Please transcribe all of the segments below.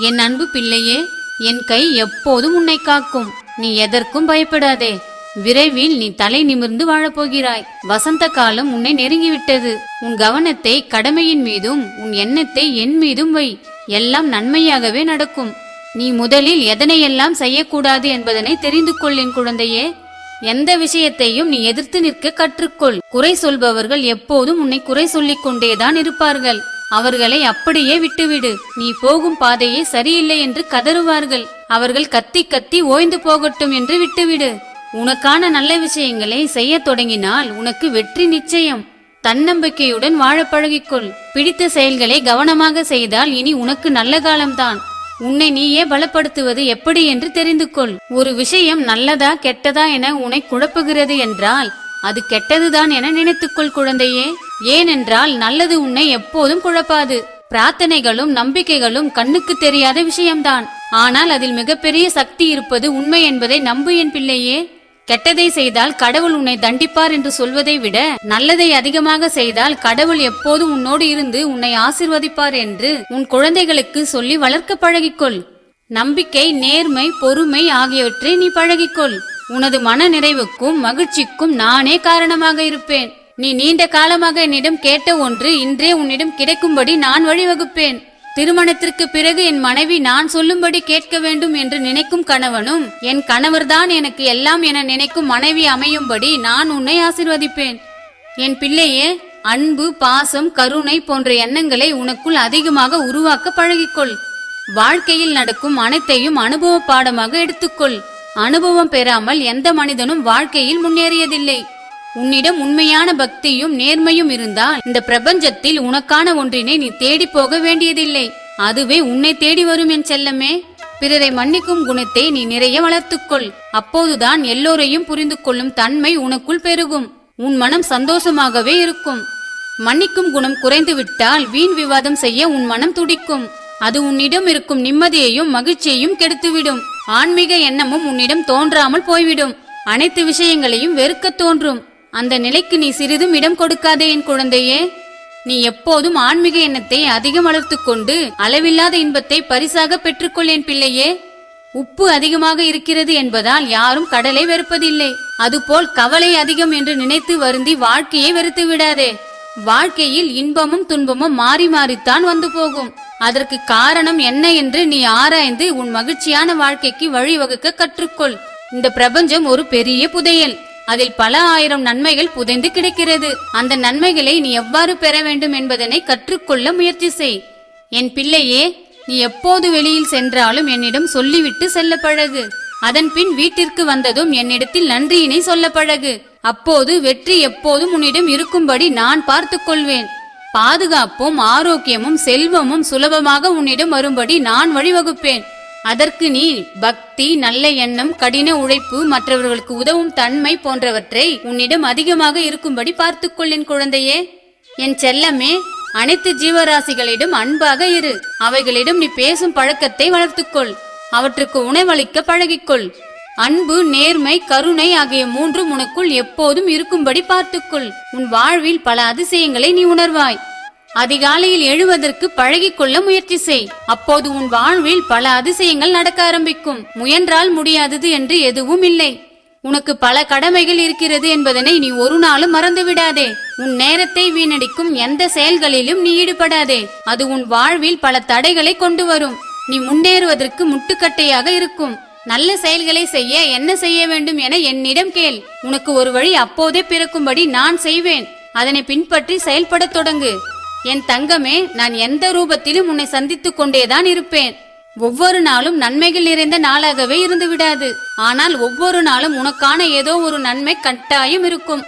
என் அன்பு பிள்ளையே என் கை எப்போதும் உன்னை காக்கும். நீ எதற்கும் பயப்படாதே. விரைவில் நீ தலை நிமிர்ந்து வாழப்போகிறாய். வசந்த காலம் உன்னை நெருங்கிவிட்டது. உன் கவனத்தை கடமையின் மீதும் உன் எண்ணத்தை என் மீதும் வை. எல்லாம் நன்மையாகவே நடக்கும். நீ முதலில் எதனையெல்லாம் செய்யக்கூடாது என்பதனை தெரிந்து கொள் என் குழந்தையே. எந்த விஷயத்தையும் நீ எதிர்த்து நிற்க கற்றுக்கொள். குறை சொல்பவர்கள் எப்போதும் உன்னை குறை சொல்லிக் கொண்டேதான் இருப்பார்கள். அவர்களை அப்படியே விட்டுவிடு. நீ போகும் பாதையே சரியில்லை என்று கதறுவார்கள். அவர்கள் கத்தி கத்தி ஓய்ந்து போகட்டும் என்று விட்டுவிடு. உனக்கான நல்ல விஷயங்களை செய்ய தொடங்கினால் உனக்கு வெற்றி நிச்சயம். தன்னம்பிக்கையுடன் வாழ பழகிக்கொள். பிடித்த செயல்களை கவனமாக செய்தால் இனி உனக்கு நல்ல காலம்தான். உன்னை நீயே பலப்படுத்துவது எப்படி என்று தெரிந்து கொள். ஒரு விஷயம் நல்லதா கெட்டதா என உன்னை குழப்புகிறது என்றால் அது கெட்டதுதான் என நினைத்துக்கொள் குழந்தையே. ஏனென்றால் நல்லது உன்னை எப்போதும் குழப்பாது. பிரார்த்தனைகளும் நம்பிக்கைகளும் கண்ணுக்கு தெரியாத விஷயம்தான். ஆனால் அதில் மிகப்பெரிய சக்தி இருப்பது உண்மை என்பதை நம்பு என் பிள்ளையே. கெட்டதை செய்தால் கடவுள் உன்னை தண்டிப்பார் என்று சொல்வதை விட நல்லதை அதிகமாக செய்தால் கடவுள் எப்போதும் உன்னோடு இருந்து உன்னை ஆசிர்வதிப்பார் என்று உன் குழந்தைகளுக்கு சொல்லி வளர்க்க பழகிக்கொள். நம்பிக்கை நேர்மை பொறுமை ஆகியவற்றை நீ பழகிக்கொள். உனது மன நிறைவுக்கும் மகிழ்ச்சிக்கும் நானே காரணமாக இருப்பேன். நீ நீண்ட காலமாக என்னிடம் கேட்ட ஒன்று இன்றே உன்னிடம் கிடைக்கும்படி நான் வழிவகுப்பேன். திருமணத்திற்கு பிறகு என் மனைவி நான் சொல்லும்படி கேட்க வேண்டும் என்று நினைக்கும் கணவனும் என் கணவர்தான் எனக்கு எல்லாம் என நினைக்கும் மனைவி அமையும்படி நான் உன்னை ஆசிர்வதிப்பேன். என் பிள்ளையே அன்பு பாசம் கருணை போன்ற எண்ணங்களை உனக்குள் அதிகமாக உருவாக்க பழகிக்கொள். வாழ்க்கையில் நடக்கும் அனைத்தையும் அனுபவ பாடமாக எடுத்துக்கொள். அனுபவம் பெறாமல் எந்த மனிதனும் வாழ்க்கையில் முன்னேறியதில்லை. உன்னிடம் உண்மையான பக்தியும் நேர்மையும் இருந்தால் இந்த பிரபஞ்சத்தில் உனக்கான ஒன்றினை நீ தேடி போக வேண்டியதில்லை. அதுவே உன்னை தேடி வரும் என் செல்லமே. பிறரை மன்னிக்கும் குணத்தை நீ நிறைய வளர்த்துக்கொள். அப்போதுதான் எல்லோரையும் புரிந்து கொள்ளும் தன்மை உனக்குள் பெருகும். உன் மனம் சந்தோஷமாகவே இருக்கும். மன்னிக்கும் குணம் குறைந்துவிட்டால் வீண் விவாதம் செய்ய உன் மனம் துடிக்கும். அது உன்னிடம் இருக்கும் நிம்மதியையும் மகிழ்ச்சியையும் கெடுத்துவிடும். ஆன்மீக எண்ணமும் உன்னிடம் தோன்றாமல் போய்விடும். அனைத்து விஷயங்களையும் வெறுக்கத் தோன்றும். அந்த நிலைக்கு நீ சிறிதும் இடம் கொடுக்காதே என் குழந்தையே. நீ எப்போதும் ஆன்மீக எண்ணத்தை அதிகம் வளர்த்து கொண்டு அளவில்லாத இன்பத்தை பரிசாக பெற்றுக்கொள் என் பிள்ளையே. உப்பு அதிகமாக இருக்கிறது என்பதால் யாரும் கடலை வெறுப்பதில்லை. அதுபோல் கவலை அதிகம் என்று நினைத்து வருந்தி வாழ்க்கையை வெறுத்து விடாதே. வாழ்க்கையில் இன்பமும் துன்பமும் மாறி மாறித்தான் வந்து போகும். அதற்கு காரணம் என்ன என்று நீ ஆராய்ந்து உன் மகிழ்ச்சியான வாழ்க்கைக்கு வழிவகுக்க கற்றுக்கொள். இந்த பிரபஞ்சம் ஒரு பெரிய புதையல். அதில் பல ஆயிரம் நன்மைகள் புதைந்து கிடைக்கிறது. அந்த நன்மைகளை நீ எவ்வாறு பெற வேண்டும் என்பதனை கற்றுக்கொள்ள முயற்சி செய். என் பிள்ளையே நீ எப்போது வெளியில் சென்றாலும் என்னிடம் சொல்லிவிட்டு செல்ல பழகு. அதன் பின் வீட்டிற்கு வந்ததும் என்னிடத்தில் நன்றியினை சொல்ல பழகு. அப்போது வெற்றி எப்போதும் உன்னிடம் இருக்கும்படி நான் பார்த்து கொள்வேன். பாதுகாப்பும் ஆரோக்கியமும் செல்வமும் சுலபமாக உன்னிடம் வரும்படி நான் வழிவகுப்பேன். அதற்கு நீ பக்தி நல்ல எண்ணம் கடின உழைப்பு மற்றவர்களுக்கு உதவும் தன்மை போன்றவற்றை உன்னிடம் அதிகமாக இருக்கும்படி பார்த்துக்கொள் என் குழந்தையே. என் செல்லமே அனைத்து ஜீவராசிகளிடம் அன்பாக இரு. அவைகளிடம் நீ பேசும் பழக்கத்தை வளர்த்துக்கொள். அவற்றுக்கு உணவளிக்க பழகிக்கொள். அன்பு நேர்மை கருணை ஆகிய மூன்றும் உனக்குள் எப்போதும் இருக்கும்படி பார்த்துக்கொள். உன் வாழ்வில் பல அதிசயங்களை நீ உணர்வாய். அதிகாலையில் எழுவதற்கு பழகிக்கொள்ள முயற்சி செய். அப்போது உன் வாழ்வில் பல அதிசயங்கள் நடக்க ஆரம்பிக்கும். முயன்றால் முடியாதது என்று எதுவும் இல்லை. உனக்கு பல கடமைகள் இருக்கிறது என்பதனை நீ ஒரு நாளும் மறந்து விடாதே உன் நேரத்தை வீணடிக்கும் எந்த செயல்களிலும் நீ ஈடுபடாதே. அது உன் வாழ்வில் பல தடைகளை கொண்டு வரும். நீ முன்னேறுவதற்கு முட்டுக்கட்டையாக இருக்கும். நல்ல செயல்களை செய்ய என்ன செய்ய வேண்டும் என என்னிடம் கேள். உனக்கு ஒரு வழி அப்போதே பிறக்கும்படி நான் செய்வேன். அதனை பின்பற்றி செயல்படத் தொடங்கு. என் தங்கமே நான் எந்த ரூபத்திலும் உன்னை சந்தித்துக் கொண்டேதான் இருப்பேன். ஒவ்வொரு நாளும் நன்மைகள் நிறைந்த நாளாகவே இருந்து விடாது. ஆனால் ஒவ்வொரு நாளும் உனக்கான ஏதோ ஒரு நன்மை கட்டாயம் இருக்கும்.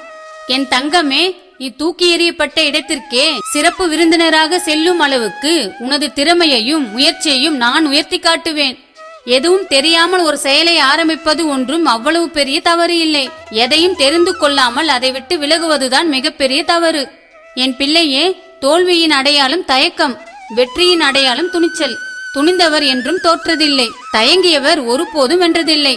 என் தங்கமே நீ தூக்கி எறியப்பட்ட இடத்திற்கே சிறப்பு விருந்தினராக செல்லும் அளவுக்கு உனது திறமையையும் முயற்சியையும் நான் உயர்த்தி காட்டுவேன். எதுவும் தெரியாமல் ஒரு செயலை ஆரம்பிப்பது ஒன்றும் அவ்வளவு பெரிய தவறு இல்லை. எதையும் தெரிந்து கொள்ளாமல் அதை விட்டு விலகுவதுதான் மிகப்பெரிய தவறு. என் பிள்ளையே தோல்வியின் அடையாளம் தயக்கம் வெற்றியின் அடையாளம் துணிச்சல். துணிந்தவர் என்றும் தோற்றதில்லை தயங்கியவர் ஒருபோதும் வென்றதில்லை.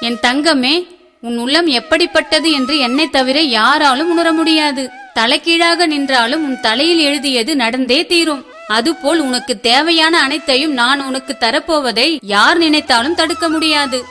என் தங்கமே உன் உள்ளம் எப்படிப்பட்டது என்று என்னை தவிர யாராலும் உணர முடியாது. தலைகீழாக நின்றாலும் உன் தலையில் எழுதியது நடந்தே தீரும். அதுபோல் உனக்கு தேவையான அனைத்தையும் நான் உனக்கு தரப்போவதை யார் நினைத்தாலும் தடுக்க முடியாது.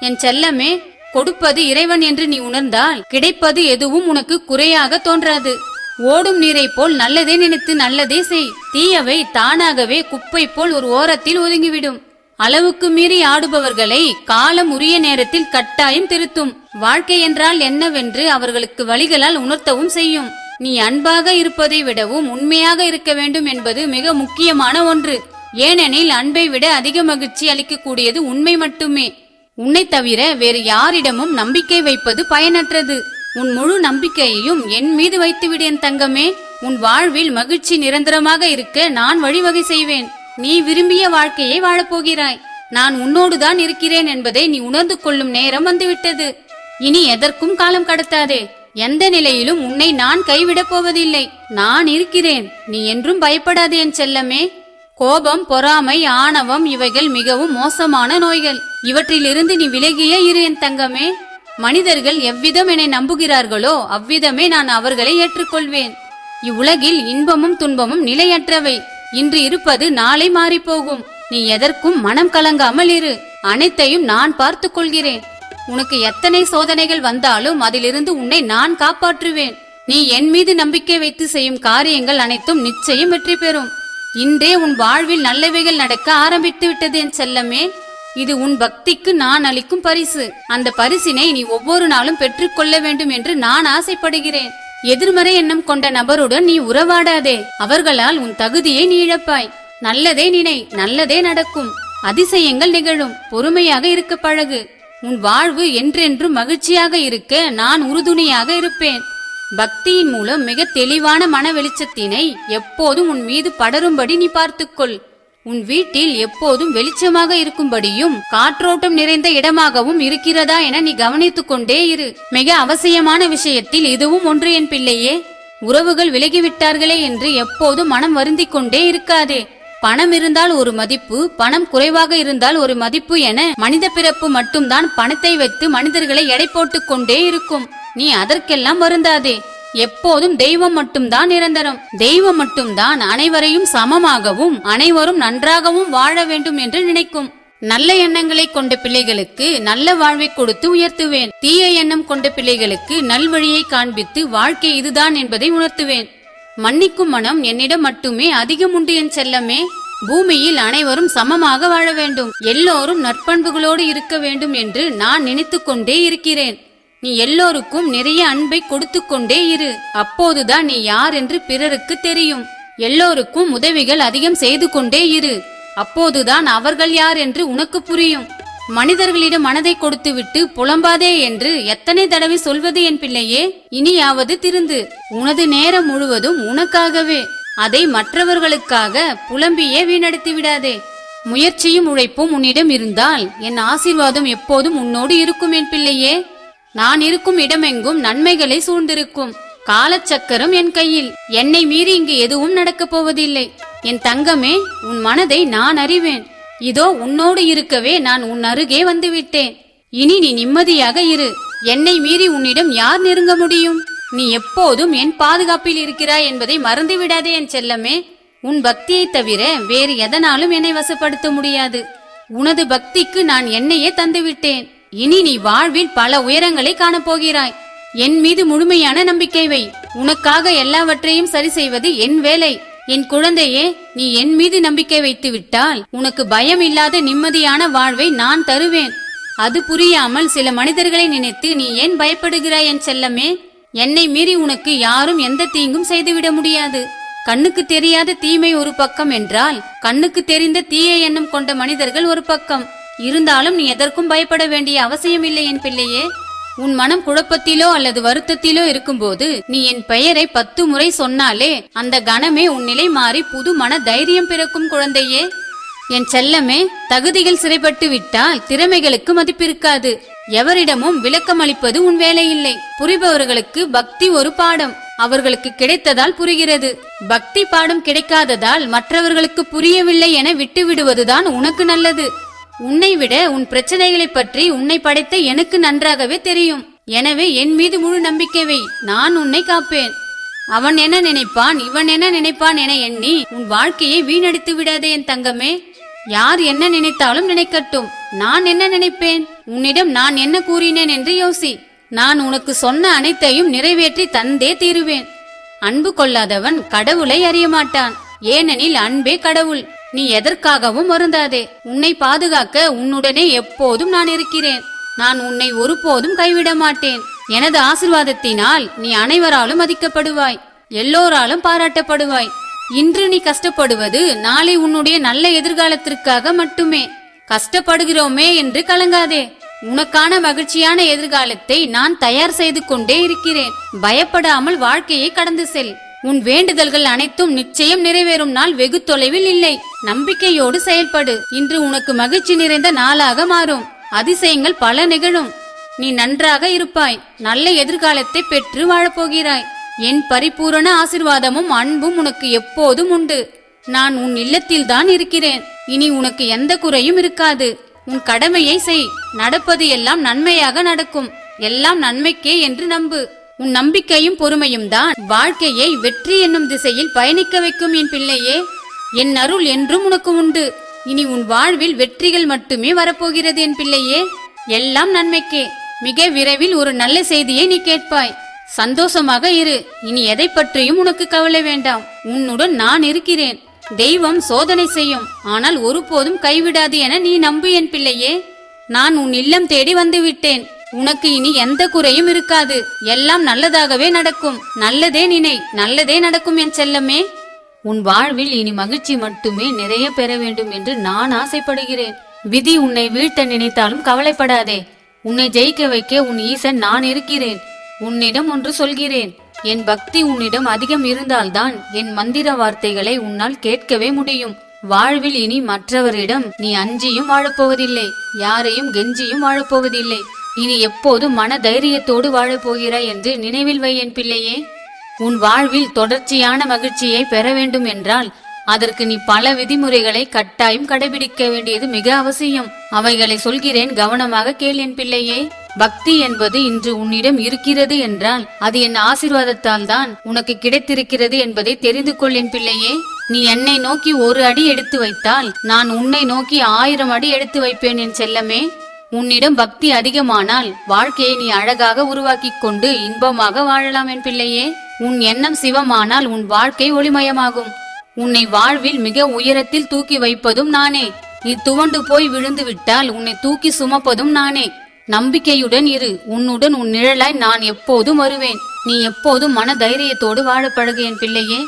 என் செல்லமே கொடுப்பது இறைவன் என்று நீ உணர்ந்தால் கிடைப்பது எதுவும் உனக்கு குறையாக தோன்றாது. ஓடும் நீரை போல் நல்லதே நினைத்து நல்லதே செய். தீயவை தானாகவே குப்பை போல் ஒரு ஓரத்தில் ஒதுங்கிவிடும். அளவுக்கு மீறி ஆடுபவர்களை காலம் உரிய நேரத்தில் கட்டாயம் திருத்தும். வாழ்க்கை என்றால் என்னவென்று அவர்களுக்கு வழிகளால் உணர்த்தவும் செய்யும். நீ அன்பாக இருப்பதை விடவும் உண்மையாக இருக்க வேண்டும் என்பது மிக முக்கியமான ஒன்று. ஏனெனில் அன்பை விட அதிக மகிழ்ச்சி அளிக்கக்கூடியது உண்மை மட்டுமே. உன்னை தவிர வேறு யாரிடமும் நம்பிக்கை வைப்பது பயனற்றது. உன் முழு நம்பிக்கையையும் என் மீது வைத்துவிடு என் தங்கமே. உன் வாழ்வில் மகிழ்ச்சி நிரந்தரமாக இருக்க நான் வழிவகை செய்வேன். நீ விரும்பிய வாழ்க்கையை வாழப்போகிறாய். நான் உன்னோடுதான் இருக்கிறேன் என்பதை நீ உணர்ந்து கொள்ளும் நேரம் வந்துவிட்டது. இனி எதற்கும் காலம் கடத்தாதே. எந்த நிலையிலும் உன்னை நான் கைவிடப் போவதில்லை. நான் இருக்கிறேன். நீ என்றும் பயப்படாதே என் செல்லமே. கோபம் பொறாமை ஆணவம் இவைகள் மிகவும் மோசமான நோய்கள். இவற்றிலிருந்து நீ விலகியே இரு என் தங்கமே. மனிதர்கள் எவ்விதம் என்னை நம்புகிறார்களோ அவ்விதமே நான் அவர்களை ஏற்றுக்கொள்வேன். இவ்வுலகில் இன்பமும் துன்பமும் நிலையற்றவை. இன்று இருப்பது நாளை மாறிப்போகும். நீ எதற்கும் மனம் கலங்காமல் இரு. அனைத்தையும் நான் பார்த்துக் கொள்கிறேன். உனக்கு எத்தனை சோதனைகள் வந்தாலும் அதிலிருந்து உன்னை நான் காப்பாற்றுவேன். நீ என் மீது நம்பிக்கை வைத்து செய்யும் காரியங்கள் அனைத்தும் நிச்சயம் வெற்றி பெறும். இன்றே உன் வாழ்வில் நல்லவைகள் நடக்க ஆரம்பித்து விட்டது என் செல்லமே. இது உன் பக்திக்கு நான் அளிக்கும் பரிசு. அந்த பரிசினை நீ ஒவ்வொரு நாளும் பெற்றுக்கொள்ள வேண்டும் என்று நான் ஆசைப்படுகிறேன். எதிர்மறை எண்ணம் கொண்ட நபருடன் நீ உறவாடாதே. அவர்களால் உன் தகுதியை நீ இழப்பாய். நல்லதே நினை நல்லதே நடக்கும். அதிசயங்கள் நிகழும். பொறுமையாக இருக்க பழகு. உன் வாழ்வு என்றென்றும் மகிழ்ச்சியாக இருக்க நான் உறுதுணையாக இருப்பேன். பக்தியின் மூலம் மிக தெளிவான மன வெளிச்சத்தினை எப்போதும் உன் மீது படரும்படி நீ பார்த்துக்கொள். உன் வீட்டில் எப்போதும் வெளிச்சமாக இருக்கும்படியும் காற்றோட்டம் நிறைந்த இடமாகவும் இருக்கிறதா என நீ கவனித்துக் கொண்டே இரு. மிக அவசியமான விஷயத்தில் இதுவும் ஒன்று என் பிள்ளையே. உறவுகள் விலகிவிட்டார்களே என்று எப்போதும் மனம் வருந்திக் கொண்டே இருக்காதே. பணம் இருந்தால் ஒரு மதிப்பு பணம் குறைவாக இருந்தால் ஒரு மதிப்பு என மனித பிறப்பு மட்டும்தான் பணத்தை வைத்து மனிதர்களை எடை போட்டுக் கொண்டே இருக்கும். நீ அதற்கெல்லாம் வருந்தாதே. எப்போதும் தெய்வம் மட்டும்தான் நிரந்தரம். தெய்வம் மட்டும்தான் அனைவரையும் சமமாகவும் அனைவரும் நன்றாகவும் வாழ வேண்டும் என்று நினைக்கும். நல்ல எண்ணங்களை கொண்ட பிள்ளைகளுக்கு நல்ல வாழ்வை கொடுத்து உயர்த்துவேன். தீய எண்ணம் கொண்ட பிள்ளைகளுக்கு நல்வழியை காண்பித்து வாழ்க்கை இதுதான் என்பதை உணர்த்துவேன். மன்னிக்கும் மனம் என்னிடம் மட்டுமே அதிகம் உண்டு என் செல்லமே. பூமியில் அனைவரும் சமமாக வாழ வேண்டும். எல்லோரும் நற்பண்புகளோடு இருக்க வேண்டும் என்று நான் நினைத்து கொண்டே இருக்கிறேன். நீ எல்லோருக்கும் நிறைய அன்பை கொடுத்து கொண்டே இரு. அப்போதுதான் நீ யார் என்று பிறருக்கு தெரியும். எல்லோருக்கும் உதவிகள் அதிகம் செய்து கொண்டே இரு. அப்போதுதான் அவர்கள் யார் என்று உனக்கு புரியும். மனிதர்களிடம் மனதை கொடுத்துவிட்டு புலம்பாதே என்று எத்தனை தடவை சொல்வது என் பிள்ளையே? இனியாவது திருந்து. உனது நேரம் முழுவதும் உனக்காகவே. அதை மற்றவர்களுக்காக புலம்பியே வீணடித்து விடாதே. முயற்சியும் உழைப்பும் உன்னிடம் இருந்தால் என் ஆசீர்வாதம் எப்போதும் உன்னோடு இருக்கும் என் பிள்ளையே. நான் இருக்கும் இடமெங்கும் நன்மைகளை சூழ்ந்திருக்கும். காலச்சக்கரம் என் கையில். என்னை மீறி இங்கு எதுவும் நடக்கப் போவதில்லை. என் தங்கமே உன் மனதை நான் அறிவேன். இதோ உன்னோடு இருக்கவே நான் உன் அருகே வந்துவிட்டேன். இனி நீ நிம்மதியாக இரு. என்னை மீறி உன்னிடம் யார் நெருங்க முடியும்? நீ எப்போதும் என் பாதுகாப்பில் இருக்கிறாய் என்பதை மறந்து விடாதே என் செல்லமே. உன் பக்தியை தவிர வேறு எதனாலும் என்னை வசப்படுத்த முடியாது. உனது பக்திக்கு நான் என்னையே தந்துவிட்டேன். இனி நீ வாழ்வில் பல உயரங்களை காணப்போகிறாய். என் மீது முழுமையான நம்பிக்கை வை. உனக்காக எல்லாவற்றையும் சரி செய்வது என் வேலை. என் குழந்தையே நீ என் மீது நம்பிக்கை வைத்து விட்டால் உனக்கு பயம் இல்லாத நிம்மதியான வாழ்வை நான் தருவேன். அது புரியாமல் சில மனிதர்களை நினைத்து நீ ஏன் பயப்படுகிறாய் என் செல்லமே? என்னை மீறி உனக்கு யாரும் எந்த தீங்கும் செய்துவிட முடியாது. கண்ணுக்கு தெரியாத தீமை ஒரு பக்கம் என்றால் கண்ணுக்கு தெரிந்த தீய எண்ணம் கொண்ட மனிதர்கள் ஒரு பக்கம். இருந்தாலும் நீ எதற்கும் பயப்பட வேண்டிய அவசியம் இல்லை என் பிள்ளையே. உன் மனம் குழப்பத்திலோ அல்லது வருத்தத்திலோ இருக்கும்போது நீ என் பெயரை பத்து முறை சொன்னாலே அந்த கணமே உன் நிலை மாறி புது மன தைரியம் பிறக்கும் குழந்தையே. என் செல்லமே தகுதிகள் சிறைப்பட்டு விட்டால் திறமைகளுக்கு மதிப்பிருக்காது. எவரிடமும் விளக்கம் அளிப்பது உன் வேலையில்லை. புரிபவர்களுக்கு பக்தி ஒரு பாடம். அவர்களுக்கு கிடைத்ததால் புரிகிறது. பக்தி பாடம் கிடைக்காததால் மற்றவர்களுக்கு புரியவில்லை என விட்டுவிடுவதுதான் உனக்கு நல்லது. உன்னை விட உன் பிரச்சனைகளை பற்றி உன்னை படைத்த எனக்கு நன்றாகவே தெரியும். எனவே என் மீது முழு நம்பிக்கை வை. நான் உன்னை காப்பேன். அவன் என்ன நினைப்பான்? இவன் என்ன நினைப்பான் என எண்ணி உன் வாழ்க்கையை வீணடித்து விடாதே என் தங்கமே. யார் என்ன நினைத்தாலும் நினைக்கட்டும். நான் என்ன நினைப்பேன்? உன்னிடம் நான் என்ன கூறினேன் என்று யோசி. நான் உனக்கு சொன்ன அனைத்தையும் நிறைவேற்றி தந்தே தீருவேன். அன்பு கொள்ளாதவன் கடவுளை அறிய மாட்டான் ஏனெனில் அன்பே கடவுள். நீ எதற்காகவும் வருந்தாதே. உன்னை பாதுகாக்க உன்னுடனே எப்போதும் நான் இருக்கிறேன். நான் உன்னை ஒருபோதும் கைவிட மாட்டேன். எனது ஆசிர்வாதத்தினால் நீ அனைவராலும் மதிக்கப்படுவாய். எல்லோராலும் பாராட்டப்படுவாய். இன்று நீ கஷ்டப்படுவது நாளை உன்னுடைய நல்ல எதிர்காலத்திற்காக மட்டுமே. கஷ்டப்படுகிறோமே என்று கலங்காதே. உனக்கான மகிழ்ச்சியான எதிர்காலத்தை நான் தயார் செய்து கொண்டே இருக்கிறேன். பயப்படாமல் வாழ்க்கையை கடந்து செல். உன் வேண்டுதல்கள் அனைத்தும் நிச்சயம் நிறைவேறும் நாள் வெகு தொலைவில் இல்லை. நம்பிக்கையோடு செயல்படு. இன்று உனக்கு மகிழ்ச்சி நிறைந்த நாளாக மாறும். அதிசயங்கள் பல நிகழும். நீ நன்றாக இருப்பாய். நல்ல எதிர்காலத்தை பெற்று வாழப்போகிறாய். என் பரிபூரண ஆசிர்வாதமும் அன்பும் உனக்கு எப்போதும் உண்டு. நான் உன் இல்லத்தில்தான் இருக்கிறேன். இனி உனக்கு எந்த குறையும் இருக்காது. உன் கடமையை செய். நடப்பது எல்லாம் நன்மையாக நடக்கும். எல்லாம் நன்மைக்கே என்று நம்பு. உன் நம்பிக்கையும் பொறுமையும் தான். வாழ்க்கையை வெற்றி என்னும் திசையில் பயணிக்க வைக்கும் என் பிள்ளையே. என் அருள் என்றும் உனக்கு உண்டு. இனி உன் வாழ்வில் வெற்றிகள் மட்டுமே வரப்போகிறது என் பிள்ளையே. எல்லாம் நன்மைக்கே. மிக விரைவில் ஒரு நல்ல செய்தியை நீ கேட்பாய். சந்தோஷமாக இரு. இனி எதை பற்றியும் உனக்கு கவலை வேண்டாம். உன்னுடன் நான் இருக்கிறேன். தெய்வம் சோதனை செய்யும். ஆனால் ஒருபோதும் கைவிடாது என நீ நம்பு என் பிள்ளையே. நான் உன் இல்லம் தேடி வந்து விட்டேன். உனக்கு இனி எந்த குறையும் இருக்காது. எல்லாம் நல்லதாகவே நடக்கும். நல்லதே நினை நல்லதே நடக்கும் என் செல்லமே. உன் வாழ்வில் இனி மகிழ்ச்சி மட்டுமே நிறைய பெற வேண்டும் என்று நான் ஆசைப்படுகிறேன். விதி உன்னை வீழ்த்த நினைத்தாலும் கவலைப்படாதே. உன்னை ஜெயிக்க வைக்க உன் ஈசன் நான் இருக்கிறேன். உன்னிடம் ஒன்று சொல்கிறேன். என் பக்தி உன்னிடம் அதிகம் இருந்தால்தான் என் மந்திர வார்த்தைகளை உன்னால் கேட்கவே முடியும். வாழ்வில் இனி மற்றவரிடம் நீ அஞ்சியும் வாழப்போவதில்லை. யாரையும் கெஞ்சியும் வாழப்போவதில்லை. இனி எப்போதும் மன தைரியத்தோடு வாழப்போகிறாய் என்று நினைவில் வை என் பிள்ளையே. உன் வாழ்வில் தொடர்ச்சியான மகிழ்ச்சியை பெற வேண்டும் என்றால் அதற்கு நீ பல விதிமுறைகளை கட்டாயம் கடைபிடிக்க வேண்டியது மிக அவசியம். அவைகளை சொல்கிறேன் கவனமாக கேள் என் பிள்ளையே. பக்தி என்பது இன்று உன்னிடம் இருக்கிறது என்றால் அது என் ஆசிர்வாதத்தால் தான் உனக்கு கிடைத்திருக்கிறது என்பதை தெரிந்து கொள் என் பிள்ளையே. நீ என்னை நோக்கி ஒரு அடி எடுத்து வைத்தால் நான் உன்னை நோக்கி ஆயிரம் அடி எடுத்து வைப்பேன் என் செல்லமே. உன்னிடம் பக்தி அதிகமானால் வாழ்க்கையை நீ அழகாக உருவாக்கி கொண்டு இன்பமாக வாழலாம் என் பிள்ளையே. உன் எண்ணம் சிவமானால் உன் வாழ்க்கை ஒளிமயமாகும். உன்னை வாழ்வில் மிக உயரத்தில் தூக்கி வைப்பதும் நானே. நீ துவண்டு போய் விழுந்து விட்டால் உன்னை தூக்கி சுமப்பதும் நானே. நம்பிக்கையுடன் இரு உன்னுடன் உன் நிழலாய் நான் எப்போதும் வருவேன். நீ எப்போதும் மன தைரியத்தோடு வாழ பழகு என் பிள்ளையே.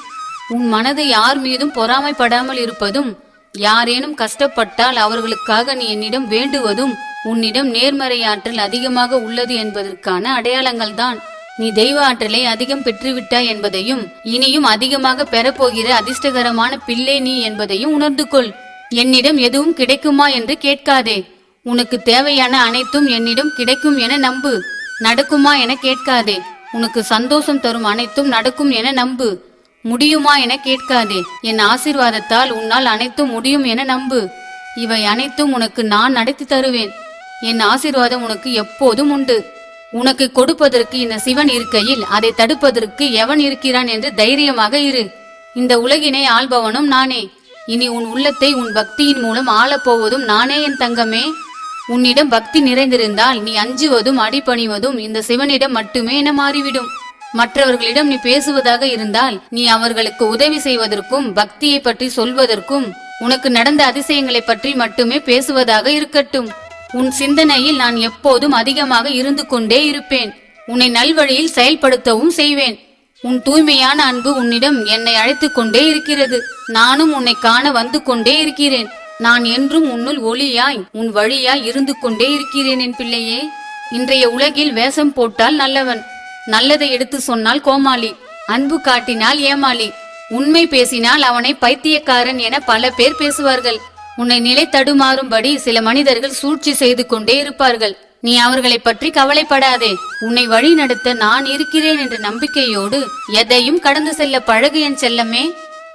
உன் மனது யார் மீதும் பொறாமைப்படாமல் இருப்பதும் யாரேனும் கஷ்டப்பட்டால் அவர்களுக்காக நீ என்னிடம் வேண்டுவதும் உன்னிடம் நேர்மறை ஆற்றல் அதிகமாக உள்ளது என்பதற்கான அடையாளங்கள் தான். நீ தெய்வ ஆற்றலை அதிகம் பெற்றுவிட்டாய் என்பதையும் இனியும் அதிகமாக பெறப்போகிற அதிர்ஷ்டகரமான பிள்ளை நீ என்பதையும் உணர்ந்து கொள். என்னிடம் எதுவும் கிடைக்குமா என்று கேட்காதே. உனக்கு தேவையான அனைத்தும் என்னிடம் கிடைக்கும் என நம்பு. நடக்குமா என கேட்காதே. உனக்கு சந்தோஷம் தரும் அனைத்தும் நடக்கும் என நம்பு. முடியுமா என கேட்காதே. என் ஆசீர்வாதத்தால் உன்னால் அனைத்தும் முடியும் என நம்பு. இவை அனைத்தும் உனக்கு நான் நடத்தி தருவேன். என் ஆசிர்வாதம் உனக்கு எப்போதும் உண்டு. உனக்கு கொடுப்பதற்கு இந்த சிவன் இருக்கையில் அதை தடுப்பதற்கு எவன் இருக்கிறான் என்று தைரியமாக இரு. இந்த உலகினை ஆள்பவனும் நானே. இனி உன் உள்ளத்தை உன் பக்தியின் மூலம் ஆளப்போவதும் நானே என் தங்கமே. உன்னிடம் பக்தி நிறைந்திருந்தால் நீ அஞ்சுவதும் அடிபணிவதும் இந்த சிவனிடம் மட்டுமே என மாறிவிடும். மற்றவர்களிடம் நீ பேசுவதாக இருந்தால் நீ அவர்களுக்கு உதவி செய்வதற்கும் பக்தியை பற்றி சொல்வதற்கும் உனக்கு நடந்த அதிசயங்களை பற்றி மட்டுமே பேசுவதாக இருக்கட்டும். உன் சிந்தனையில் நான் எப்போதும் அதிகமாக இருந்து கொண்டே இருப்பேன். உன்னை நல்வழியில் செயல்படுத்தவும் செய்வேன். உன் தூய்மையான அன்பு உன்னிடம் என்னை அழைத்துக் கொண்டே இருக்கிறது. நானும் உன்னை காண வந்து கொண்டே இருக்கிறேன். நான் என்றும் உன்னுள் ஒளியாய் உன் வழியாய் இருந்து கொண்டே இருக்கிறேன் என் பிள்ளையே. இன்றைய உலகில் வேஷம் போட்டால் நல்லவன். நல்லதை எடுத்து சொன்னால் கோமாளி. அன்பு காட்டினால் ஏமாளி. உண்மை பேசினால் அவனை பைத்தியக்காரன் என பல பேர் பேசுவார்கள். உன்னை நிலை தடுமாறும்படி சில மனிதர்கள் சூழ்ச்சி செய்து கொண்டே இருப்பார்கள். நீ அவர்களை பற்றி கவலைப்படாதே. உன்னை வழி நடத்த நான் இருக்கிறேன் என்ற நம்பிக்கையோடு எதையும் கடந்து செல்ல பழகு என் செல்லமே.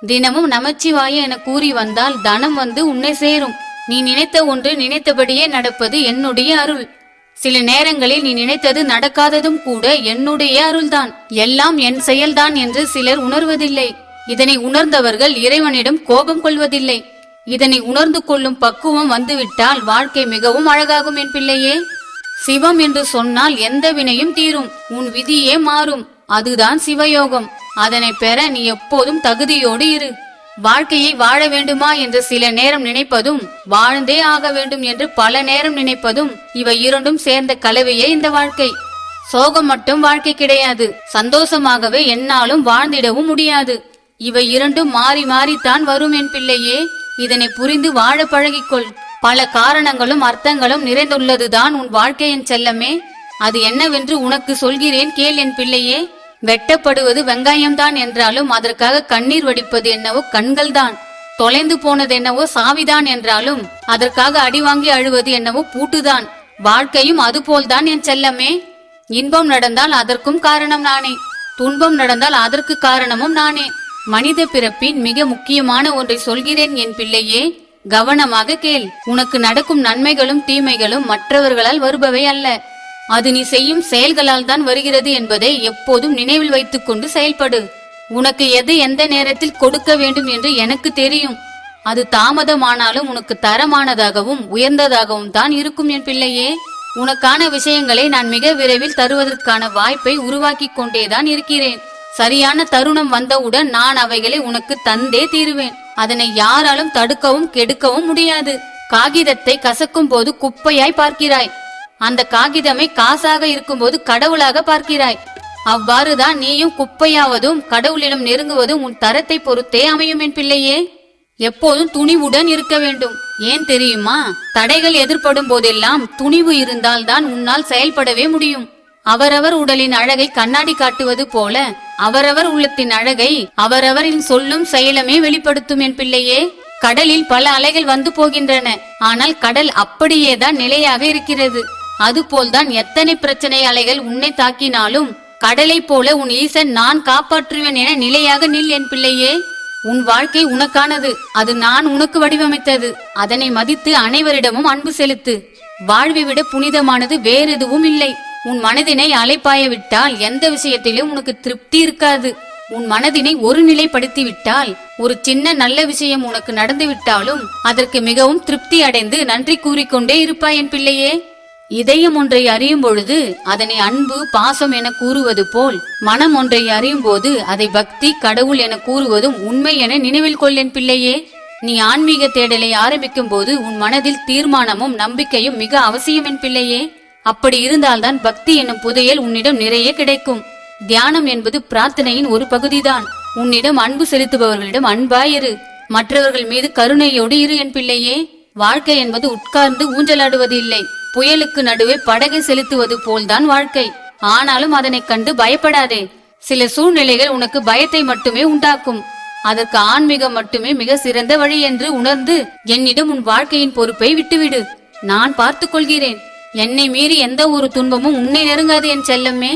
தினமும் நமச்சிவாய என கூறி வந்தால் தனம் வந்து உன்னை சேரும். நீ நினைத்த ஒன்று நினைத்தபடியே நடப்பது என்னுடைய அருள். சில நேரங்களில் நீ நினைத்தது நடக்காததும் கூட என்னுடைய அருள்தான். எல்லாம் என் செயல்தான் என்று சிலர் உணர்வதில்லை. இதனை உணர்ந்தவர்கள் இறைவனிடம் கோபம் கொள்வதில்லை. இதனை உணர்ந்து கொள்ளும் பக்குவம் வந்துவிட்டால் வாழ்க்கை மிகவும் அழகாகும் என் பிள்ளையே. சிவம் என்று சொன்னால் எந்த வினையும் தீரும். உன் விதியே மாறும். அதுதான் சிவயோகம். அதனை பெற நீ எப்போதும் தகுதியோடு இரு. வாழ்க்கையை வாழ வேண்டுமா என்று சில நேரம் நினைப்பதும் வாழ்ந்தே ஆக வேண்டும் என்று பல நேரம் நினைப்பதும் இவை இரண்டும் சேர்ந்த கலவையே இந்த வாழ்க்கை. சோகம் மட்டும் வாழ்க்கை கிடையாது சந்தோஷமாகவே என்னாலும் வாழ்ந்திடவும் முடியாது. இவை இரண்டும் மாறி மாறித்தான் வரும் என் பிள்ளையே இதனை புரிந்து வாழ பழகிக்கொள். பல காரணங்களும் அர்த்தங்களும் நிறைந்துள்ளதுதான் உன் வாழ்க்கையின் செல்லமே. அது என்னவென்று உனக்கு சொல்கிறேன் கேள் என் பிள்ளையே. வெட்டப்படுவது வெங்காயம்தான் என்றாலும் அதற்காக கண்ணீர் வடிப்பது என்னவோ கண்கள்தான். தொலைந்து போனது என்னவோ சாவிதான் என்றாலும் அதற்காக அடி வாங்கி அழுவது என்னவோ பூட்டுதான். வாழ்க்கையும் அதுபோல்தான் என் செல்லமே. இன்பம் நடந்தால் அதற்கும் காரணம் நானே. துன்பம் நடந்தால் அதற்கு காரணமும் நானே. மனித பிறப்பின் மிக முக்கியமான ஒன்றை சொல்கிறேன் என் பிள்ளையே. கவனமாக கேள். உனக்கு நடக்கும் நன்மைகளும் தீமைகளும் மற்றவர்களால் வருபவை அல்ல. அது நீ செய்யும் செயல்களால் தான் வருகிறது என்பதை எப்போதும் நினைவில் வைத்துக் கொண்டு செயல்படு. உனக்கு எது எந்த நேரத்தில் கொடுக்க வேண்டும் என்று எனக்கு தெரியும். அது தாமதமானாலும் உனக்கு தரமானதாகவும் உயர்ந்ததாகவும் தான் இருக்கும் என் பிள்ளையே. உனக்கான விஷயங்களை நான் மிக விரைவில் தருவதற்கான வாய்ப்பை உருவாக்கி கொண்டேதான் இருக்கிறேன். சரியான தருணம் வந்தவுடன் நான் அவைகளை உனக்கு தந்தே தீருவேன். அதனை யாராலும் தடுக்கவும் கெடுக்கவும் முடியாது. காகிதத்தை கசக்கும் போது குப்பையாய் பார்க்கிறாய். அந்த காகிதமே காசாக இருக்கும்போது கடவுளாக பார்க்கிறாய். அவ்வாறுதான் நீயும் குப்பையாவதும் கடவுளிடம் நெருங்குவதும் உன் தரத்தை பொறுத்தே அமையும் என் பிள்ளையே. எப்போதும் துணிவுடன் இருக்க வேண்டும். ஏன் தெரியுமா? தடைகள் எதிர்படும் போதெல்லாம் துணிவு இருந்தால்தான் உன்னால் செயல்படவே முடியும். அவரவர் உடலின் அழகை கண்ணாடி காட்டுவது போல அவரவர் உள்ளத்தின் அழகை அவரவரின் சொல்லும் செயலமே வெளிப்படுத்தும் என் பிள்ளையே. கடலில் பல அலைகள் வந்து போகின்றன. ஆனால் கடல் அப்படியேதான் நிலையாக இருக்கிறது. அதுபோல்தான் எத்தனை பிரச்சனை அலைகள் உன்னை தாக்கினாலும் கடலைப் போல உன் ஈசன் நான் காப்பாற்றுவேன் என நிலையாக நில் என் பிள்ளையே. உன் வாழ்க்கை உனக்கானது அது நான் உனக்கு வடிவமைத்தது. அதனை மதித்து அனைவரிடமும் அன்பு செலுத்து. வாழ்வை விட புனிதமானது வேறெதுவும் இல்லை. உன் மனதினை அலைப்பாய விட்டால் எந்த விஷயத்திலும் உனக்கு திருப்தி இருக்காது. உன் மனதினை ஒரு நிலைப்படுத்தி விட்டால் ஒரு சின்ன நல்ல விஷயம் உனக்கு நடந்துவிட்டாலும் அதற்கு மிகவும் திருப்தி அடைந்து நன்றி கூறிக்கொண்டே இருப்பாய் என் பிள்ளையே. இதயம் ஒன்றை அறியும் பொழுது அதனை அன்பு பாசம் என கூறுவது போல் மனம் ஒன்றை அறியும் போது அதை பக்தி கடவுள் என கூறுவதும் உண்மை என நினைவில் கொள்ளேன் பிள்ளையே. நீ ஆன்மீக தேடலை ஆரம்பிக்கும் போது உன் மனதில் தீர்மானமும் நம்பிக்கையும் மிக அவசியம் என் பிள்ளையே. அப்படி இருந்தால்தான் பக்தி என்னும் புதையல் உன்னிடம் நிறைய கிடைக்கும். தியானம் என்பது பிரார்த்தனையின் ஒரு பகுதிதான். உன்னிடம் அன்பு செலுத்துபவர்களிடம் அன்பாயிரு. மற்றவர்கள் மீது கருணையோடு இரு என் பிள்ளையே. வாழ்க்கை என்பது உட்கார்ந்து ஊஞ்சலாடுவது இல்லை புயலுக்கு நடுவே படகு செலுத்துவது போல்தான் வாழ்க்கை. ஆனாலும் அதனைக் கண்டு பயப்படாதே. சில சூழ்நிலைகள் உனக்கு பயத்தை மட்டுமே உண்டாக்கும். அதற்கு ஆன்மீகம் மட்டுமே மிக சிறந்த வழி என்று உணர்ந்து என்னிடம் உன் வாழ்க்கையின் பொறுப்பை விட்டுவிடு. நான் பார்த்துக் கொள்கிறேன். என்னை மீறி எந்த ஒரு துன்பமும் உன்னை நெருங்காது என் செல்லம்மே.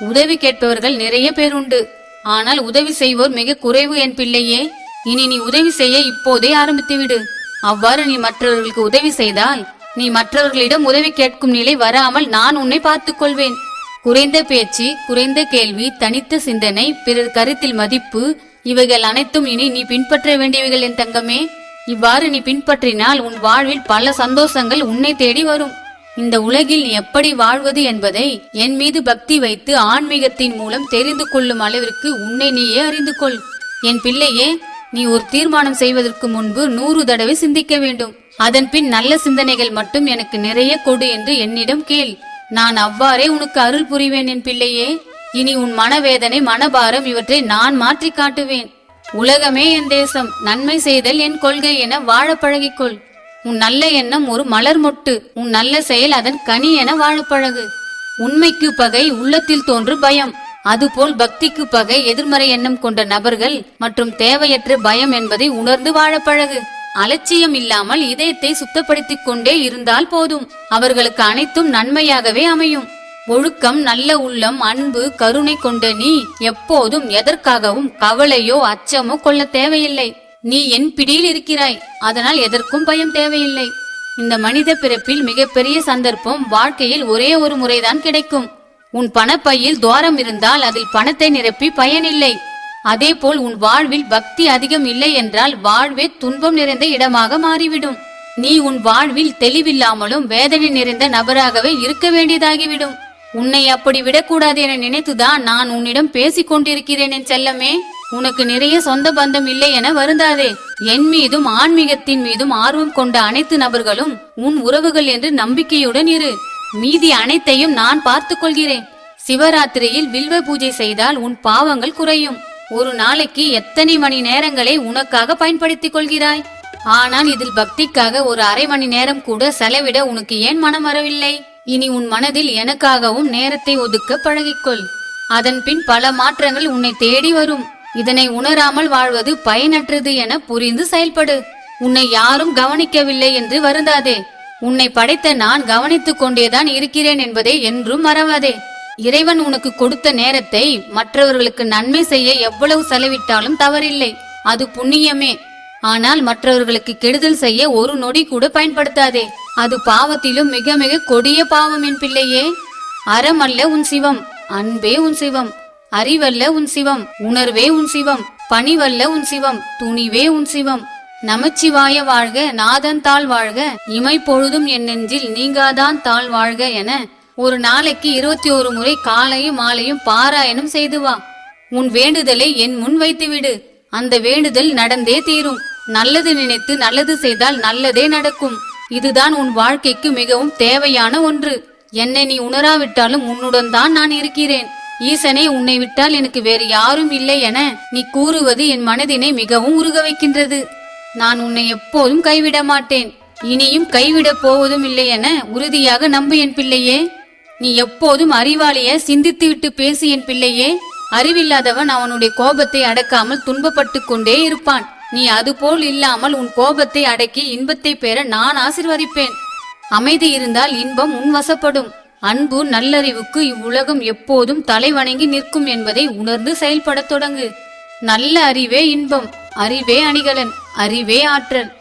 உதவி கேட்பவர்கள் நிறைய பேர் உண்டு. ஆனால் உதவி செய்வோர் மிக குறைவு என் பிள்ளையே. இனி நீ உதவி செய்ய இப்போதே ஆரம்பித்து விடு அவ்வாறு நீ மற்றவர்களுக்கு உதவி செய்தால் நீ மற்றவர்களிடம் உதவி கேட்கும் நிலை வராமல் நான் உன்னை பார்த்துக் கொள்வேன் குறைந்த பேச்சு குறைந்த கேள்வி தனித்த சிந்தனை பிறர் கருத்தில் மதிப்பு இவைகள் அனைத்தும் இனி நீ பின்பற்ற வேண்டியவைகள் என் தங்கமே. இவ்வாறு நீ பின்பற்றினால் உன் வாழ்வில் பல சந்தோஷங்கள் உன்னை தேடி வரும். இந்த உலகில் நீ எப்படி வாழ்வது என்பதை என் மீது பக்தி வைத்து ஆன்மீகத்தின் மூலம் தெரிந்து கொள்ளும் அளவிற்கு உன்னை நீயே அறிந்து கொள். என் பிள்ளையே நீ ஒரு தீர்மானம் செய்வதற்கு முன்பு நூறு தடவை சிந்திக்க வேண்டும். அதன்பின் நல்ல சிந்தனைகள் மட்டும் எனக்கு நிறைய கொடு என்று என்னிடம் கேள். நான் அவ்வாறே உனக்கு அருள் புரிவேன் என் பிள்ளையே. இனி உன் மனவேதனை மனபாரம் இவற்றை நான் மாற்றி காட்டுவேன். உலகமே என் தேசம் நன்மை செய்தல் என் கொள்கை என வாழ பழகிக்கொள். உன் நல்ல எண்ணம் ஒரு மலர் மொட்டு உன் நல்ல செயல் அதன் கனி என வாழ பழகு. உண்மைக்கு பகை உள்ளத்தில் தோன்று பயம் அதுபோல் பக்திக்கு பகை எதிர்மறை எண்ணம் கொண்ட நபர்கள் மற்றும் தேவையற்ற பயம் என்பதை உணர்ந்து வாழ பழகு. அலட்சியம் இல்லாமல் இதயத்தை சுத்தப்படுத்திக் கொண்டே இருந்தால் போதும். அவர்களுக்கு அனைத்தும் நன்மையாகவே அமையும். ஒழுக்கம் நல்ல உள்ளம் அன்பு கருணை கொண்ட நீ எப்போதும் எதற்காகவும் கவலையோ அச்சமோ கொள்ள தேவையில்லை. நீ என் பிடியில் இருக்கிறாய். அதனால் எதற்கும் பயம் தேவையில்லை. இந்த மனித பிறப்பில் மிகப்பெரிய சந்தர்ப்பம் வாழ்க்கையில் ஒரே ஒரு முறைதான் கிடைக்கும். உன் பணப்பையில் துவாரம் இருந்தால் அதில் பணத்தை நிரப்பி பயனில்லை. அதேபோல் உன் வாழ்வில் பக்தி அதிகம் இல்லை என்றால் வாழ்வே துன்பம் நிறைந்த இடமாக மாறிவிடும். நீ உன் வாழ்வில் தெளிவில்லாமலும் வேதனை நிறைந்த நபராகவே இருக்க வேண்டியதாகிவிடும். உன்னை அப்படி விடக்கூடாது என நினைத்துதான் நான் உன்னிடம் பேசிக் கொண்டிருக்கிறேன் என் செல்லமே. உனக்கு நிறைய சொந்த பந்தம் இல்லை என வருந்தாதே. என் மீதும் ஆன்மீகத்தின் மீதும் ஆர்வம் கொண்ட அனைத்து நபர்களும் உன் உறவுகள் என்று நம்பிக்கையுடன் இரு. மீதி அனைத்தையும் நான் பார்த்துக் கொள்கிறேன். சிவராத்திரியில் வில்வ பூஜை செய்தால் உன் பாவங்கள் குறையும். ஒரு நாளைக்கு எத்தனை மணி நேரங்களை உனக்காக பயன்படுத்திக் கொள்கிறாய்? ஆனால் இதில் பக்திக்காக ஒரு அரை மணி நேரம் கூட செலவிட உனக்கு ஏன் மனம் வரவில்லை? இனி உன் மனதில் எனக்காகவும் நேரத்தை ஒதுக்க பழகிக்கொள். அதன் பின் பல மாற்றங்கள் உன்னை தேடி வரும். இதனை உணராமல் வாழ்வது பயனற்றது என புரிந்து செயல்படு. உன்னை யாரும் கவனிக்கவில்லை என்று வருந்தாதே. உன்னை படைத்த நான் கவனித்துக் கொண்டேதான் இருக்கிறேன் என்பதை என்றும் மறவாதே. இறைவன் உனக்கு கொடுத்த நேரத்தை மற்றவர்களுக்கு நன்மை செய்ய எவ்வளவு செலவிட்டாலும் தவறில்லை. அது புண்ணியமே. ஆனால் மற்றவர்களுக்கு கெடுதல் செய்ய ஒரு நொடி கூட பயன்படுத்தாதே. அது பாவத்திலும் மிக மிக கொடிய பாவம் என் பிள்ளையே. அறம் அல்ல உன் சிவம் அன்பே உன் சிவம் அறிவல்ல உன் சிவம் உணர்வே உன் சிவம் பணிவல்ல உன் சிவம் துணிவே உன் சிவம். நமச்சிவாய வாழ்க நாதன் தாழ் வாழ்க இமை பொழுதும் என் நெஞ்சில் நீங்காதான் தாழ் வாழ்க என ஒரு நாளைக்கு இருபத்தி ஒரு முறை காலையும் மாலையும் பாராயணம் செய்து வா. உன் வேண்டுதலை என் முன் வைத்துவிடு. அந்த வேண்டுதல் நடந்தே தீரும். நல்லது நினைத்து நல்லது செய்தால் நல்லதே நடக்கும். இதுதான் உன் வாழ்க்கைக்கு மிகவும் தேவையான ஒன்று. என்னை நீ உணராவிட்டாலும் உன்னுடன் தான் நான் இருக்கிறேன். ஈசனே உன்னை விட்டால் எனக்கு வேறு யாரும் இல்லை என நீ கூறுவது என் மனதினை மிகவும் உருக வைக்கின்றது. நான் உன்னை எப்போதும் கைவிட மாட்டேன் இனியும் கைவிடப் போவதும் இல்லை என உறுதியாக நம்பு என் பிள்ளையே. நீ எப்போதும் அறிவாளிய சிந்தித்து விட்டு பேசு என் பிள்ளையே. அறிவில்லாதவன் அவனுடைய கோபத்தை அடக்காமல் துன்பப்பட்டு கொண்டே இருப்பான். நீ அதுபோல் இல்லாமல் உன் கோபத்தை அடக்கி இன்பத்தை பெற நான் ஆசிர்வதிப்பேன். அமைதி இருந்தால் இன்பம் உன் வசப்படும். அன்பு நல்லறிவுக்கு இவ்வுலகம் எப்போதும் தலை வணங்கி நிற்கும் என்பதை உணர்ந்து செயல்படத் தொடங்கு. நல்ல அறிவே இன்பம் அறிவே அணிகலன் அறிவே ஆற்றல்.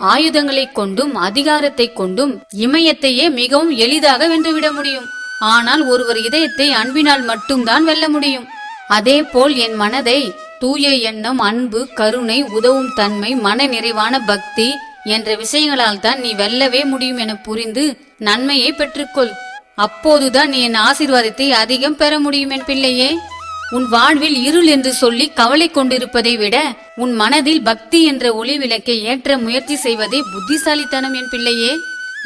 ஆயுதங்களைக் கொண்டும் அதிகாரத்தைக் கொண்டும் இமயத்தையே மிகவும் எளிதாக வென்றுவிட முடியும். ஆனால் ஒருவர் இதயத்தை அன்பினால் மட்டும்தான் வெல்ல முடியும். அதே போல் என் மனதை தூய எண்ணம் அன்பு கருணை உதவும் தன்மை மன நிறைவான பக்தி என்ற விஷயங்களால் தான் நீ வெல்லவே முடியும் என புரிந்து நன்மையை பெற்றுக்கொள். அப்போதுதான் நீ என் ஆசீர்வாதத்தை அதிகம் பெற முடியும் என் பிள்ளையே. உன் வாழ்வில் இருள் என்று சொல்லி கவலை கொண்டிருப்பதை விட உன் மனதில் பக்தி என்ற ஒளி விளக்கை ஏற்ற முயற்சி செய்வதே புத்திசாலித்தனம் என் பிள்ளையே.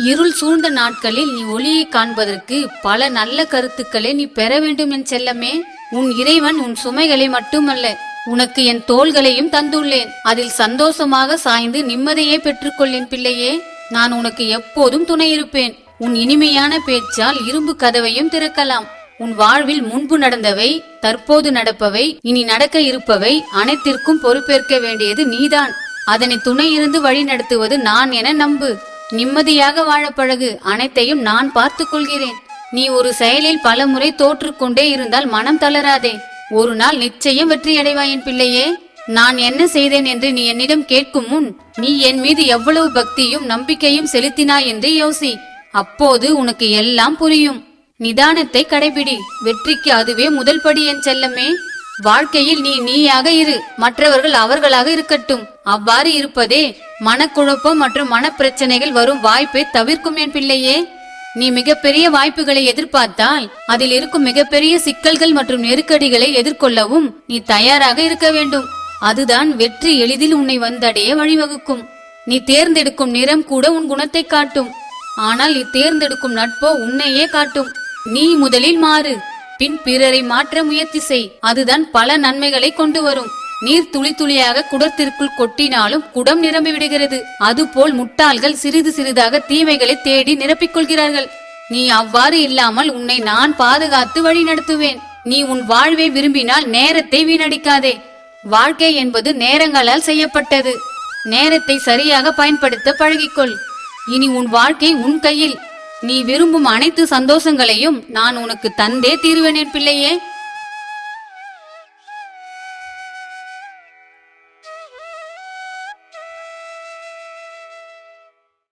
இருள் சூழ்ந்த நாட்களில் நீ ஒளியை காண்பதற்கு பல நல்ல கருத்துக்களை நீ பெற வேண்டும் என் செல்லமே. உன் இறைவன் உன் சுமைகளை மட்டுமல்ல உனக்கு என் தோள்களையும் தந்துள்ளேன். அதில் சந்தோஷமாக சாய்ந்து நிம்மதியை பெற்றுக்கொள்ளேன் பிள்ளையே. நான் உனக்கு எப்போதும் துணை இருப்பேன். உன் இனிமையான பேச்சால் இரும்பு கதவையும் திறக்கலாம். உன் வாழ்வில் முன்பு நடந்தவை தற்போது நடப்பவை இனி நடக்க இருப்பவை அனைத்திற்கும் பொறுப்பேற்க வேண்டியது நீதான். அதனை துணை இருந்து வழி நடத்துவது நான் என நம்பு. நிம்மதியாக வாழ பழகு. அனைத்தையும் நான் பார்த்துக் கொள்கிறேன். நீ ஒரு செயலில் பல முறை தோற்றுக்கொண்டே இருந்தால் மனம் தளராதே. ஒரு நாள் நிச்சயம் வெற்றியடைவாய் என் பிள்ளையே. நான் என்ன செய்தேன் என்று நீ என்னிடம் கேட்கும் முன் நீ என் மீது எவ்வளவு பக்தியும் நம்பிக்கையும் செலுத்தினாய் என்று யோசி. அப்போது உனக்கு எல்லாம் புரியும். நிதானத்தை கடைபிடி. வெற்றிக்கு அதுவே முதல் படி என் செல்லமே. வாழ்க்கையில் நீ நீயாக இரு. மற்றவர்கள் அவர்களாக இருக்கட்டும். அவ்வாறு இருப்பதே மனக்குழப்பம் மற்றும் மனப்பிரச்சனைகள் வரும் வாய்ப்பை தவிர்க்கும் என் பிள்ளையே. நீ மிகப்பெரிய வாய்ப்புகளை எதிர்பார்த்தால் அதில் இருக்கும் மிகப்பெரிய சிக்கல்கள் மற்றும் நெருக்கடிகளை எதிர்கொள்ளவும் நீ தயாராக இருக்க வேண்டும். அதுதான் வெற்றி எளிதில் உன்னை வந்தடைய வழிவகுக்கும். நீ தேர்ந்தெடுக்கும் நிறம் கூட உன் குணத்தை காட்டும். ஆனால் நீ தேர்ந்தெடுக்கும் நட்போ உன்னையே காட்டும். நீ முதலில் மாறு. பின் பிறரை மாற்ற முயற்சி செய். அதுதான் பல நன்மைகளை கொண்டு வரும். நீர் துளி துளியாக குடத்திற்குள் கொட்டினாலும் குடம் நிரம்பி விடுகிறது. அதுபோல் முட்டாள்கள் சிறிது சிறிதாக தீமைகளை தேடி நிரப்பிக் கொள்கிறார்கள் நீ அவ்வாறு இல்லாமல் உன்னை நான் பாதுகாத்து வழி நடத்துவேன். நீ உன் வாழ்வை விரும்பினால் நேரத்தை வீணடிக்காதே. வாழ்க்கை என்பது நேரங்களால் செய்யப்பட்டது. நேரத்தை சரியாக பயன்படுத்த பழகிக்கொள். இனி உன் வாழ்க்கை உன் கையில். நீ விரும்பும் அனைத்து சந்தோஷங்களையும் நான் உனக்கு தந்தே தீர்வேனேன் பிள்ளையே.